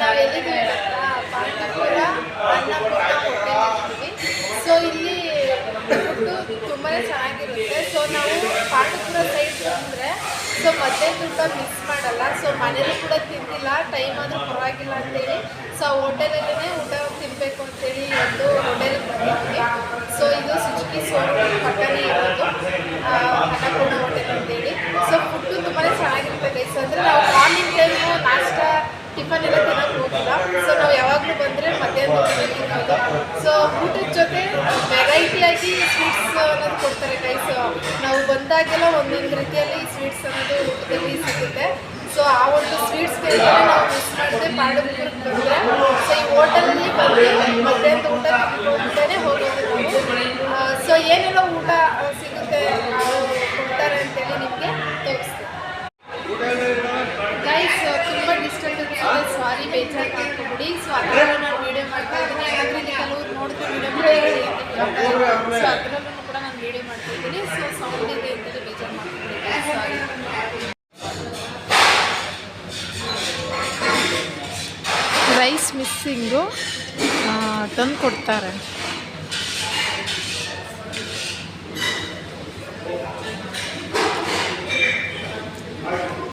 ನಾವು ಎಲ್ಲಿಗೆ Pandavapura Annapoorna hotel so ಇಲ್ಲಿ ಫುಡ್ಡು ತುಂಬಾ ಚೆನ್ನಾಗಿರುತ್ತೆ ಸೊ ನಾವು ಪಾಂಡವಪುರ ಸೈಡ್ ಬಂದರೆ ಸೊ ಮಧ್ಯಾಹ್ನ ಊಟ ಮಿಸ್ ಮಾಡಲ್ಲ ಸೊ ಮನೇಲಿ ಕೂಡ ತಿಂದಿಲ್ಲ ಟೈಮ್ ಆದರೂ ಪರವಾಗಿಲ್ಲ ಅಂತೇಳಿ ಸೊ ಆ ಹೋಟೆಲಲ್ಲೇ ಊಟ ತಿನ್ನಬೇಕು ಅಂತೇಳಿ ಒಂದು ಹೋಟೆಲಿಗೆ ಬಂದಿದ್ವಿ ಸೊ ಇದು ಸುಜುಕಿ ಸೋಲ್ ಪಕ್ಕನೇ ಇರೋದು ಆ, ಅನ್ನಪೂರ್ಣ ಹೋಟೆಲ್ ಅಂತೇಳಿ ಸೊ ಫುಡ್ಡು ತುಂಬಾ ಚೆನ್ನಾಗಿರುತ್ತೆ ಗೈಸ್ ಅಂದರೆ ನಾವು ಮಾರ್ನಿಂಗ್ ಟೈಮು ನಾಷ್ಟ ಟಿಫನ್ ಎಲ್ಲ ತಿನ್ನೋಕೆ ಹೋಗಿಲ್ಲ ಸೊ ನಾವು ಯಾವಾಗಲೂ ಬಂದರೆ ಮಧ್ಯಾಹ್ನ ತಿನ್ನೋದು ಸೊ ಊಟದ ಜೊತೆ ವೆರೈಟಿಯಾಗಿ ಸ್ವೀಟ್ಸ್ ಅನ್ನೋದು ಕೊಡ್ತಾರೆ ಗೈಸ್ ನಾವು ಬಂದಾಗೆಲ್ಲ ಒಂದೊಂದು ರೀತಿಯಲ್ಲಿ ಸ್ವೀಟ್ಸ್ ಅನ್ನೋದು ಊಟದಲ್ಲಿ ಸಿಗುತ್ತೆ ಸೊ ಆ ಒಂದು ಸ್ವೀಟ್ಸ್ ನಾವು ಮಿಸ್ ಸೊ ಈ ಹೋಟೆಲಲ್ಲಿ ಬಂದರೆ ಮಧ್ಯಾಹ್ನದ ಊಟ ಹೋಗೋದು ನಾವು ಸೊ ಏನೆಲ್ಲ ಊಟ ಸಿಗುತ್ತೆ ಆ, ಕೊಡ್ತಾರೆ ಅಂತೇಳಿ ನಿಮಗೆ ತೋರಿಸ್ತೀನಿ ಗೈಸ್ ತುಂಬ ಡಿಸ್ಟರ್ಬೆನ್ಸ್ ಇದೆ ಸಾರಿ ರೈಸ್ ಮಿಸ್ಸಿಂಗು ತಂದು ಕೊಡ್ತಾರೆ